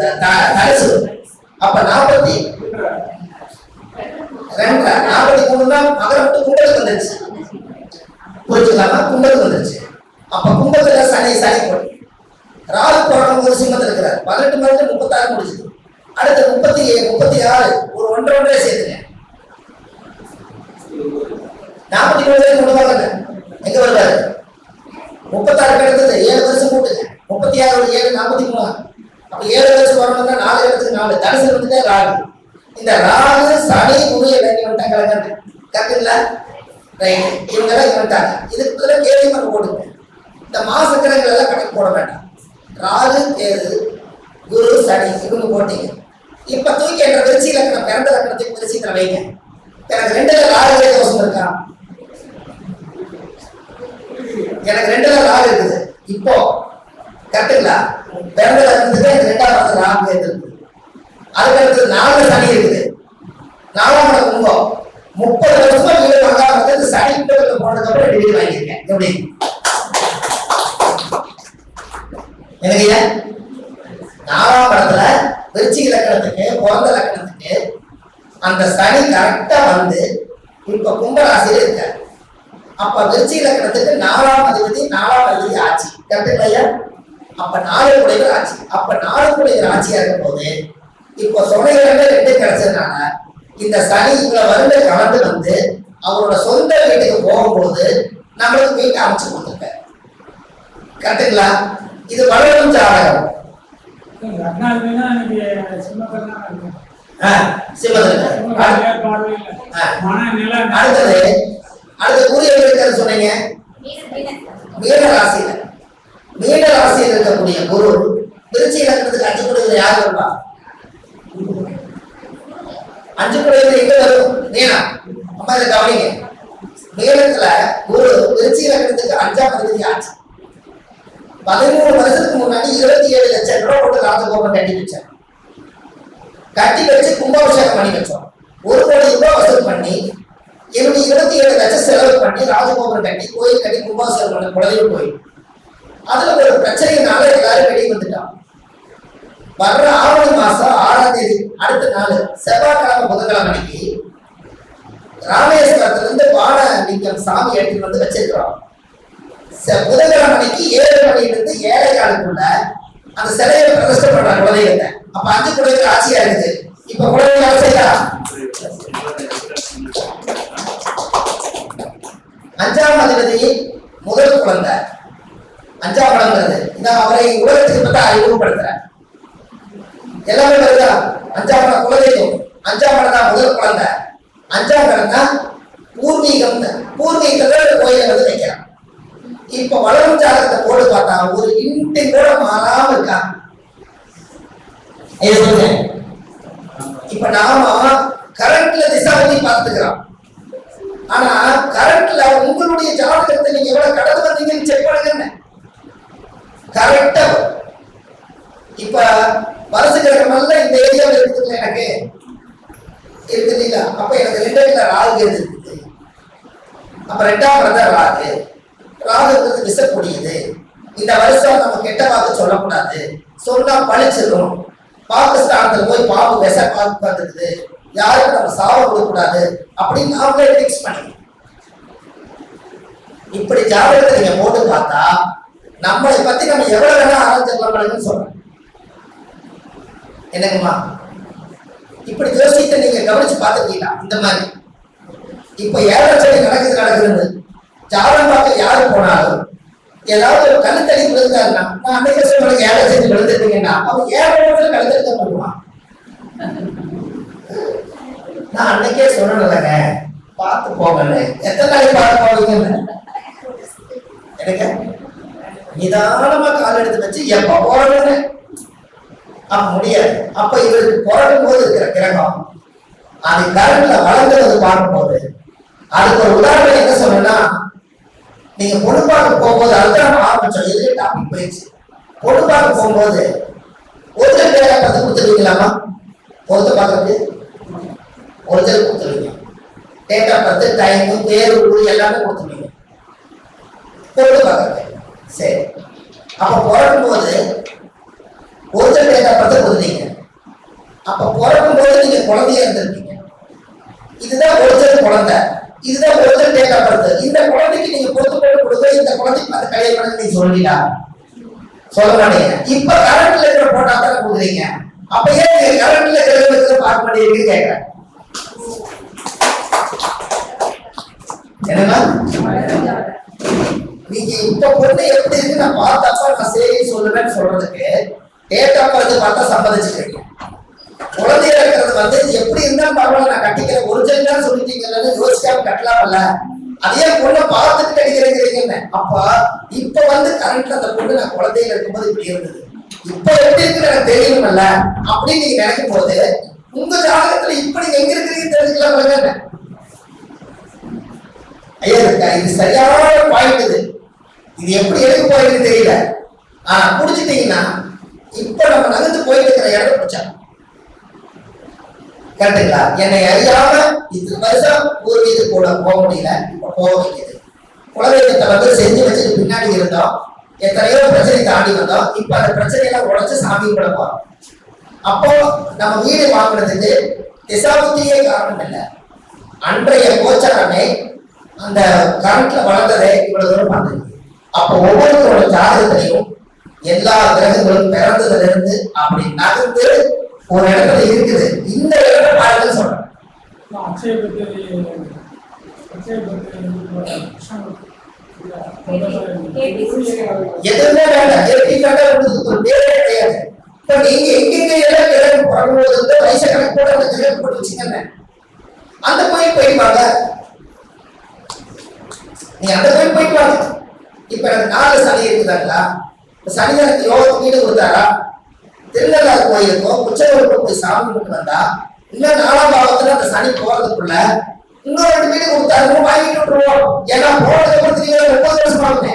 தரசு. அப்ப நாற்பத்தி ரெண்டரை நாற்பத்தி மூணுனா மகரம் விட்டு கும்பலுக்கு வந்துருச்சு. புரிஞ்சுக்கலாமா? கும்பலுக்கு வந்துருச்சு. அப்ப கும்பத்துல சனி சனி போட்டு. ராகு போராட்டம் ஒரு சிம்மத்தில் இருக்கிறார். பதினெட்டு மணிக்கு முப்பத்தாறு முடிச்சு அடுத்து முப்பத்தி ஏழு முப்பத்தி ஆறு ஒரு ஒன்றரை ஒன்றரை சேர்த்துங்க. நாற்பத்தி மூணு வரைக்கும் கொண்டு வாங்க எங்க வருவாரு? முப்பத்தாறு அடுத்தது. ஏழு வருஷம் கூட்டுங்க. முப்பத்தி ஆறு ஒரு ஏழு நாற்பத்தி மூணு. அப்ப ஏழு வருஷம் வரணும்னா நாலு இடத்துக்கு நாலு. தனுசு வந்துட்டே ராகு. இந்த ராகு சனி குரு இறங்கி வந்துட்டாங்க கரெக்டுங்களா? ரைட் இவங்க எல்லாம் இங்க வந்துட்டாங்க. இதுக்கு பதிலா கேள்வி மட்டும் போடுங்க இந்த மாசக்கணங்கள் எல்லாம் கணக்கு போட வேண்டாம். ராகு கேது குரு சனி இவங்க போட்டீங்க. இப்ப தூக்கி என்ற விருச்சி லக்கணம் பிறந்த லக்கணத்துக்கு விருச்சிகளை வைங்க. எனக்கு ரெண்டுல ராகு தோஷம் இருக்கா? எனக்கு ரெண்டுல ராகு இருக்குது. இப்போ கரெக்டுங்களா? பிறந்த லக்னத்துக்கு எனக்கு ரெண்டாவது ராகு இருக்குது அதுக்கு அடுத்தது நாலு சனி இருக்குது. நாலாம் இடம் கும்பம். முப்பது வருஷமா வீடு வாங்காம வந்து சனி கும்பத்துல போனதுக்கு அப்புறம் டிகிரி வாங்கியிருக்கேன். எப்படி? எனக்கு ஏன்? நாலாம் இடத்துல விருச்சிக லக்கணத்துக்கு பிறந்த லக்கணத்துக்கு அந்த சனி கரெக்டா வந்து இப்ப கும்பராசியில இருக்காரு. அப்ப விருச்சிக லக்கணத்துக்கு நாலாம் அதிபதி நாலாம் அதிபதி ஆட்சி. கரெக்டுங்களா அப்ப நாலு குடைகள் ஆட்சி அப்ப நாலு குடைகள் ஆட்சியா இருக்கும் போது இப்போ துணைகள் ரெண்டு கிடைச்சதுனால இந்த சனி இவ்வளவு வருட கலந்து வந்து அவரோட சொந்த வீட்டுக்கு போகும்போது நம்மளுக்கு வீட்டை அமைச்சு கொடுத்துருக்க கரெக்டுங்களா? இது வளரும் ஜாதகம். அடுத்தது அடுத்த இருக்காரு சொன்னீங்க? மீன ராசியில. மீன ராசியில் இருக்கக்கூடிய குரு திருச்சி இலக்கணத்துக்கு அஞ்சு குடிகள் யார் வருவா? அஞ்சு குடிகள் எங்க வரும்? மீனா. அம்மா இதை கவனிங்க. மீனத்துல குரு திருச்சி இலக்கணத்துக்கு அஞ்சாம் பகுதி ஆச்சு. பதிமூணு வருஷத்துக்கு முன்னாடி இருபத்தி ஏழு லட்சம் ரூபாய் போட்டு ராஜகோபுரம் கட்டி வச்சாங்க கட்டி வச்சு கும்பாபிஷேகம் பண்ணி வச்சோம். ஒரு கோடி ரூபாய் வசூல் பண்ணி என்னுடைய இருபத்தி ஏழு லட்சம் செலவு பண்ணி ராஜகோபுரம் கட்டி கோயில் கட்டி கும்பாபிஷேகம் பண்ண குழந்தைகள் கோயில் அதுல ஒரு பிரச்சனையினால எல்லாரும் வெளியே வந்துட்டான் வர்ற ஆவணி மாசம் ஆறாம் தேதி அடுத்த நாள் செவ்வாய்க்கிழமை புதன்கிழமை அன்னைக்கு ராமேஸ்வரத்துல இருந்து பான லிங்கம் சாமி எடுத்துட்டு வந்து வச்சிருக்கிறோம். புதன்கிழமை அன்னைக்கு ஏழு மணில ஏழை காலுக்குள்ள அந்த சிலையை பிரதிஷ்டை பண்றாங்க குலதெய்வத்தை. அப்ப அஞ்சு குழந்தைக்கு ஆட்சியா இருக்குது. இப்ப குழந்தைங்க ஆசையா அஞ்சாம் அதிபதி முதல் குழந்தை. அஞ்சாம் இடம்ங்கிறது இந்த அவரை உலகத்துக்கு மட்டும் அறிமுகப்படுத்துறேன். எல்லாமே வருதா? அஞ்சாம் படம் குலதெய்வம். அஞ்சாம் படம் தான் முதல் குழந்தை. அஞ்சாம் படம் தான் பூர்வீகம் பூர்வீகத்துல கோயிலை வந்து வைக்கிறான். இப்ப வளரும் ஜாதகத்தை போட்டு பார்த்தா ஒரு இன்ட்டு கூட மாறாம இருக்கா? இப்ப நாம கரண்ட்ல திசாபதி பார்த்துக்கிறோம். ஆனா கரண்ட்ல உங்களுடைய ஜாதகத்தை நீங்க எவ்வளவு கடந்து வந்தீங்கன்னு செக் பண்ணுங்க கரெக்டா இப்ப வருஷ கிழக்கமெல்லாம் இந்த ஏரியாவில் இருக்குதுல்ல எனக்கு? இருக்கு இல்லைங்களா? அப்ப எனக்கு ரெண்டு வீட்டுல ராகு இருக்குது. அப்ப ரெண்டாம் பிரதர் ராகு. ராகுங்கிறது விசக்கூடியது இந்த வருஷம் நம்ம கெட்ட வாக்கு சொல்லக்கூடாது. சொன்னா பழிச்சிடும் பாகிஸ்தானத்துல போய் பாம்பு விச பாம்பு வந்துருக்குது. யாருக்கும் நம்ம சாவ கொடுக்கக்கூடாது. அப்படின்னு அவங்களே ஃபிக்ஸ் பண்ணி இப்படி ஜாதகத்தை நீங்க போட்டு பார்த்தா நம்மளை பத்தி நம்ம எவ்வளவு வேணா ஆராய்ச்சிக்கலாம்னு சொல்றேன் என்னங்கம்மா? இப்படி யோசித்து நீங்க கவனிச்சு பார்த்துருக்கீங்களா? இந்த மாதிரி. இப்ப ஏழரை சனி நடக்குது நடக்குது ஜாதகம் பார்க்க யாரு போனாலும் ஏதாவது ஒரு கண்ணு தடி விழுந்தாருன்னா நான் அன்னைக்கு சொல்றேன் ஏழை சனி விழுந்துருக்கீங்கன்னா அவன் ஏழரை இடத்துல கழுத்தடி பண்ணுவான் நான் அன்னைக்கே சொன்னேன்லங்க பார்த்து போகணும் எத்தனை நாளைக்கு பார்த்து போவீங்கன்னு? எனக்கு நிதானமா கால் எடுத்து வச்சு எப்ப போறதுன்னு? அப்ப முடியாது. அப்ப இவருக்கு பிறக்கும் போது இருக்கிற கிரகம். அது கரண்ட்ல வளர்ந்துறது பார்க்கும்போது. அதுக்கு ஒரு உதாரணம் என்ன சொன்னா நீங்க பொண்ணு பார்க்க போகும்போது அதுதான் ஆரம்பிச்சோம் எதுக்கு டாபிக் போயிடுச்சு. பொண்ணு பார்க்க போகும்போது ஒருத்தர் பேரை பார்த்து கொடுத்துருவீங்களாமா ஒருத்தர் பார்க்கறது ஒருத்தர் கொடுத்துருவீங்க. டேட்டா பார்த்து பர்த் டைம் எல்லாமே கொடுத்துருவீங்க. பொண்ணு பார்க்கறது சரி. அப்ப பிறக்கும் போது ஒருத்தர் டேட்டா குழந்தைங்க அப்ப பிறக்கும் போது நீங்க குழந்தையா இருந்திருக்கீங்க. இதுதான் ஒருத்தர் குழந்தை. இதுதான் ஒருத்தர் டேட்டா இந்த குழந்தைக்கு நீங்க பொறுத்து போட்டு கொடுங்க. இந்த குழந்தைக்கு அந்த கல்யாணம் பண்ண நீங்க சொல்லிடா சொல்ல மாட்டீங்க. இப்ப கரண்ட்ல இருக்கிற போட்டா தானே கொடுக்குறீங்க. அப்ப ஏன் நீங்க கரண்ட்ல இருக்கிற பார்க்க மாட்டேங்கிறீங்க கேட்கிறேன். என்னன்னா நீங்க இப்ப பொண்ணு எப்படி இருக்கு? நான் பார்த்தப்ப நான் சரி சொல்லுவேன்னு சொல்றதுக்கு டேட்டா இது பார்த்தா சம்மதிச்சுக்கிறீங்க. குழந்தையா இருக்கிறது வந்து எப்படி இருந்தா பரவாயில்ல நான் கட்டிக்கிறேன். ஒரிஜினல் தான் சொல்லிட்டீங்கன்னு யோசிக்காம கட்டலாம்ல. அதே பொண்ணை பார்த்துட்டு கட்டிக்கிறேங்கிறீங்கன்னு அப்ப இப்ப வந்து கரண்ட் அந்த பொண்ணு நான் குழந்தையில இருக்கும்போது இப்படி இருந்தது. இப்ப எப்படி இருக்கு எனக்கு தெரியணும்ல. அப்படின்னு நீங்க நினைக்கும் போது உங்க ஜாதகத்துல இப்ப நீங்க எங்க இருக்கிறீங்க தெரிஞ்சுக்கலாம் ஐயா இருக்கா இது சரியான பாயிண்ட் இது. இது எப்படி எடுக்க போறதுன்னு தெரியல. ஆனா குடிச்சிட்டீங்கன்னா இப்ப நம்ம நகர்ந்து போயிட்டு இருக்கிற இடத்த பிடிச்சா கரெக்டுங்களா என்னை அறியாம இத்தனை வருஷம் பூர்வீக கூட போக முடியல. இப்ப போக வேண்டியது. குலதெய்வத்தை வந்து செஞ்சு வச்சுட்டு பின்னாடி இருந்தோம். எத்தனையோ பிரச்சனை தாண்டி வந்தோம். இப்ப அந்த பிரச்சனையெல்லாம் உடச்சு சாமி கூட போறோம். அப்போ நம்ம வீடு வாங்குறதுக்கு திசாபுத்தியே காரணம் இல்லை. அன்றைய கோச்சாரமே அந்த கரண்ட்ல வளர்ந்ததே இவ்வளவு தூரம் வந்தது அப்போ ஒவ்வொருத்தரோட ஜாதகத்திலையும் எல்லா கிரகங்களும் பிறந்ததுல இருந்து அப்படி நகர்ந்து ஒரு இடத்துல இருக்குது. இந்த இடத்துல பாருங்க சொல்றேன். எதுவுமே வேண்டாம். எப்படி உங்களுக்கு ஒரு பேரே கிடையாது. இப்ப நீங்க எங்கெங்க எல்லாம் கிரகம் பிறகும்போது வந்து வயச கணக்கோட அந்த கிரகம் போட்டு வச்சுக்கங்க அந்த கோயில் போயிட்டு வாங்க நீ அந்த கோயில் போயிட்டு வாங்க இப்ப எனக்கு நாலு சனி இருக்குதாங்களா? இப்ப சனி எனக்கு யோகத்துக்கு வீடு கொடுத்தாரா? திருநள்ளாறு கோயிலுக்கும் உச்சவருக்கு போய் சாமி கும்பிட்டு வந்தா இன்னும் நாலாம் பாவத்துல அந்த சனி போறதுக்குள்ள இன்னொரு ரெண்டு வீடு கொடுத்தாரு வாங்கிட்டு விட்டுருவோம் ஏன்னா போனதுக்கு அப்புறம் நீங்க ஒன்பது வருஷம் ஆகுமே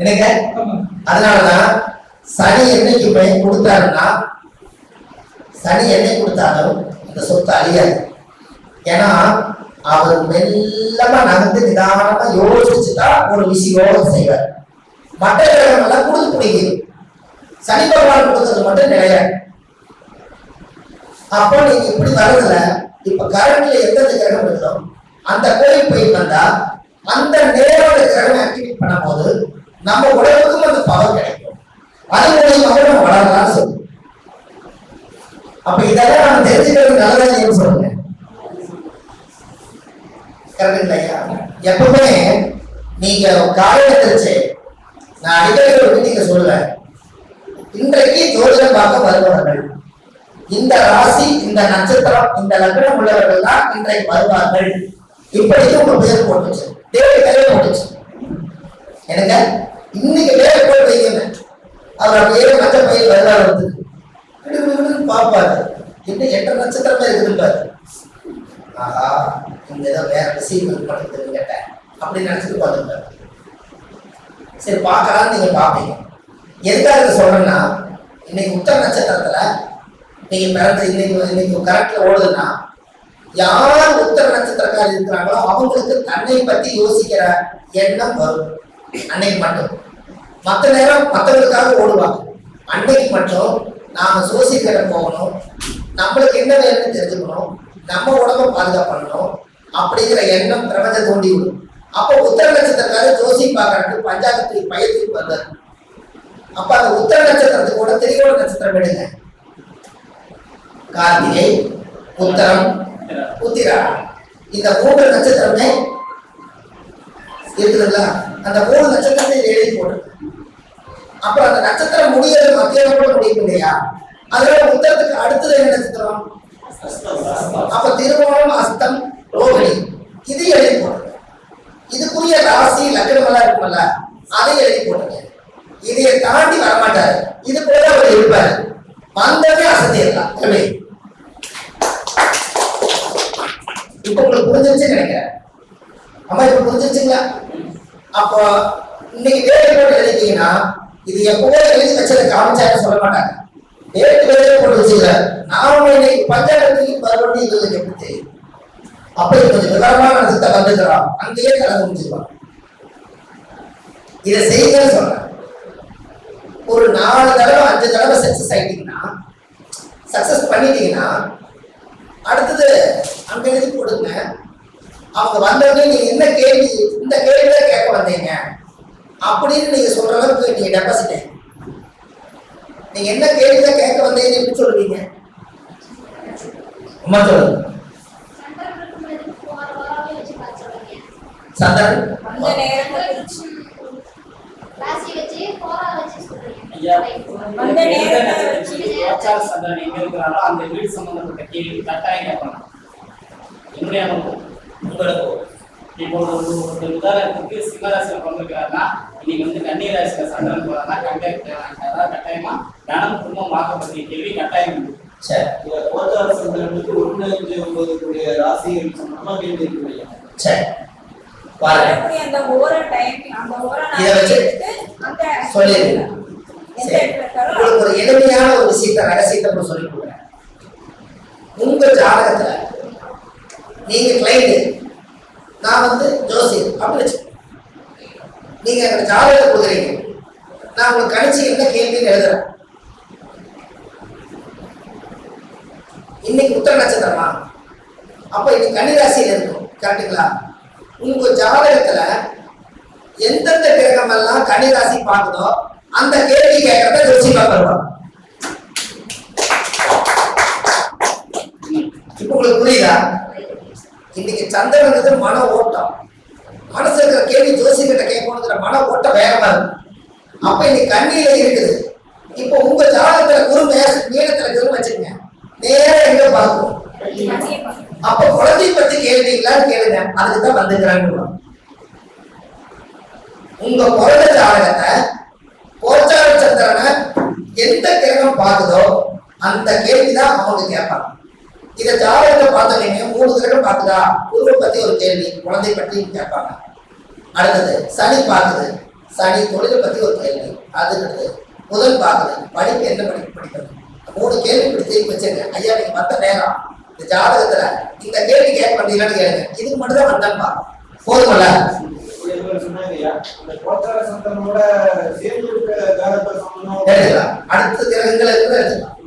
எனக்கு அதனாலதான் சனி என்னைக்கு பயன் கொடுத்தாருன்னா சனி என்னை கொடுத்தாலும் அந்த சொத்து அழியாது. ஏன்னா அவர் மெல்லமா நகர்ந்து நிதானமா யோசிச்சுதான் ஒரு விஷயம் செய்வார். மற்ற கிரகங்கள்லாம் கொடுத்து பிடிக்கும் சனி பகவான் கொடுத்தது மட்டும் நிலையாது அப்போ நீங்க இப்படி வரதுல இப்ப கரண்ட்ல எந்தெந்த கிரகம் இருக்குதோ அந்த கோயில் போய் வந்தா அந்த நேரோட கிரகம் ஆக்டிவேட் பண்ணும்போது நம்ம உடலுக்கும் அந்த பவர் கிடைக்கும். அது மூலியமாக நம்ம வளரலாம்னு சொல்லுவோம் அப்ப இதெல்லாம் நம்ம தெரிஞ்சுக்கிறது நல்லதா இல்லைன்னு சொல்லுங்க. கரெக்ட் எப்பவுமே நீங்க காலையில தெரிச்சு நான் அடிக்கடி ஒரு மீட்டிங்க சொல்லுவேன் இன்றைக்கு ஜோதிடம் பார்க்க வருபவர்கள் இந்த ராசி இந்த நட்சத்திரம் இந்த லக்னம் உள்ளவர்கள் தான் இன்றைக்கு வருவார்கள். இப்படிக்கு உங்க பேர் போட்டுச்சு. தேவை பேரே போட்டுச்சு. எனக்கு இன்னைக்கு பேர் போட்டு வைக்கணும் அவர் அப்படியே மற்ற பையன் வருவார் வந்து பார்ப்பாரு. இன்னும் எட்டு நட்சத்திரமே இருக்குதுப்பாரு ஆஹா இங்க ஏதோ வேற விஷயம் பண்ணுறதுன்னு கேட்டேன். அப்படின்னு நினைச்சிட்டு பார்த்துருப்பாரு சரி பார்க்கலாம் நீங்க பார்ப்பீங்க. எதுக்காக இதை சொல்றேன்னா இன்னைக்கு உத்தர நட்சத்திரத்துல நீங்க பிறந்து இன்னைக்கு இன்னைக்கு கரெக்ட்ல ஓடுதுன்னா யார் உத்தர நட்சத்திரக்காரர் இருக்கிறாங்களோ அவங்களுக்கு தன்னை பத்தி யோசிக்கிற எண்ணம் வரும். அன்னைக்கு மட்டும். மற்ற நேரம் மற்றவங்களுக்காக ஓடுவாங்க. அன்னைக்கு மட்டும் நாம சோசிக்கிற போகணும் நம்மளுக்கு என்ன வேணும்னு தெரிஞ்சுக்கணும். நம்ம உடம்ப பாதுகாப்பணும் அப்படிங்கிற எண்ணம் பிரபஞ்ச தோண்டி விடும். அப்போ உத்தர நட்சத்திரக்காரர் ஜோசி பார்க்கறதுக்கு பஞ்சாபத்து பயத்துக்கு வந்தார். அப்ப அந்த உத்தர நட்சத்திரத்துக்கு கூட திரிகோண நட்சத்திரம் எடுங்க. கார்த்திகை உத்தரம் உத்திரா இந்த மூன்று நட்சத்திரமே இருக்குதுங்களா அந்த மூணு நட்சத்திரத்தை எழுதி போட்டு அப்புறம் அந்த நட்சத்திரம் முடியறது மத்தியானம் கூட முடியும் இல்லையா அதனால உத்தரத்துக்கு அடுத்தது என்ன நட்சத்திரம்? அப்ப திருவோணம் அஸ்தம் ரோகிணி. இது எழுதி போடுங்க இதுக்குரிய ராசி லக்னமெல்லாம் இருக்கும்ல அதை எழுதி போட்டுங்க இதையை தாண்டி வரமாட்டாரு. இது போல அவர் இருப்பாரு. வந்ததே அசதியெல்லாம் இப்ப உங்களுக்கு புரிஞ்சிருச்சு நினைக்கிறேன். அம்மா இப்ப புரிஞ்சிருச்சுங்களா? அப்போ இன்னைக்கு டேட் போட்டு எழுதிட்டீங்கன்னா இது எப்பவோ எழுதி வச்சதை காமிச்சாரு சொல்ல மாட்டாங்க. டேட் வேலையை போட்டு நாம இன்னைக்கு பஞ்சாயத்துக்கு வரணும் இது எப்படி தெரியும் அப்ப இது கொஞ்சம் விவரமான நடத்த வந்துக்கிறோம் அங்கேயே கலந்து முடிச்சிருவாங்க இதை செய்ய சொல்றேன் ஒரு நாலு தடவை அஞ்சு தடவை சக்சஸ் ஆயிட்டீங்கன்னா சக்சஸ் பண்ணிட்டீங்கன்னா அடுத்தது அங்க எழுதி கொடுங்க அவங்க வந்தவங்க நீங்க என்ன கேள்வி இந்த கேள்விதான் கேட்க வந்தீங்க? அப்படின்னு நீங்க சொல்ற அளவுக்கு நீங்க டெபாசிட் நீங்க என்ன கேள்விதான் கேட்க வந்தீங்கன்னு எப்படி சொல்லுவீங்க அம்மா சொல்லுங்க. அந்த வீடு சம்பந்தப்பட்ட கேள்வி கட்டாயம் கேட்கணும். என்னுடைய அனுபவம் உங்களுக்கு. இப்போ ஒரு உதாரணத்துக்கு சிம்மராசியில பிறந்திருக்கிறாருன்னா இன்னைக்கு வந்து கன்னி ராசியில சந்திரன் போறாருன்னா கட்டாயம் கட்டாயமா தனம் குடும்பம் பற்றிய கேள்வி கட்டாயம். சரி இந்த கோச்சார சந்திரனுக்கு ஒன்று அஞ்சு ஒன்பது கூடிய ராசிகள் சம்பந்தமா கேள்வி இருக்கக்கூடிய சரி பாருங்க வரக்கூடிய அந்த ஓர டைம் அந்த ஓர இதை வச்சு எடுத்து அந்த சொல்லிடுங்க எந்த சரி. இடத்துல இருக்காரோ உங்களுக்கு ஒரு எளிமையான ஒரு விஷயத்தை ரகசியத்தை சொல்லி கொடுக்குறேன் உங்க ஜாதகத்துல நீங்க கிளைண்ட் நான் வந்து ஜோசியர் அப்படின்னு வச்சு நீங்க எனக்கு ஜாதகத்தை கொடுக்குறீங்க நான் உங்களுக்கு கணிச்சு என்ன கேள்வின்னு எழுதுறேன். இன்னைக்கு உத்தர நட்சத்திரமா? அப்ப இன்னைக்கு கன்னிராசியில இருக்கும். கரெக்டுங்களா உங்க ஜாதகத்துல எந்தெந்த கிரகம் எல்லாம் கன்னிராசி பார்க்குதோ அந்த கேள்வி கேட்கறத ஜோசி பார்க்கலாம் இப்ப உங்களுக்கு புரியுதா? இன்னைக்கு சந்திரன் மன ஓட்டம். மனசு இருக்கிற கேள்வி ஜோசி கிட்ட கேட்கணுங்கிற மன ஓட்டம் வேகமா இருக்கு. அப்ப இன்னைக்கு கண்ணியில இருக்குது. இப்போ உங்க ஜாதகத்துல குரு நீளத்துல குரு வச்சுக்கோங்க. நேரா எங்க பார்க்கும் அப்ப குழந்தை பத்தி கேள்விங்களான்னு கேளுங்க. அதுக்குதான் வந்துக்கிறாங்க உங்க பிறந்த ஜாதகத்தை கோச்சார சந்திரனை எந்த கிரகம் பார்க்குதோ அந்த கேள்விதான் அவங்க கேட்பாங்க. இதை ஜாதகத்தை பார்த்தோன்னே மூணு கிரகம் பார்க்குதா? குருவை பத்தி ஒரு கேள்வி குழந்தை பற்றி கேட்பாங்க. அடுத்தது சனி பார்க்குது. சனி தொழிலை பத்தி ஒரு கேள்வி. அதுக்கு புதன் பார்க்குது படிப்பு என்ன படிப்பு படிக்கணும்? மூணு கேள்வி இப்படி திருப்பி வச்சிருங்க ஐயா நீங்க மத்த நேரம் இந்த ஜாதகத்துல இந்த கேள்வி கேட்க மாட்டீங்களான்னு கேளுங்க. இதுக்கு மட்டும் தான் வந்தேன்பா போதுமல்ல? அடுத்த கிரகங்களை எடுத்துக்கலாம்.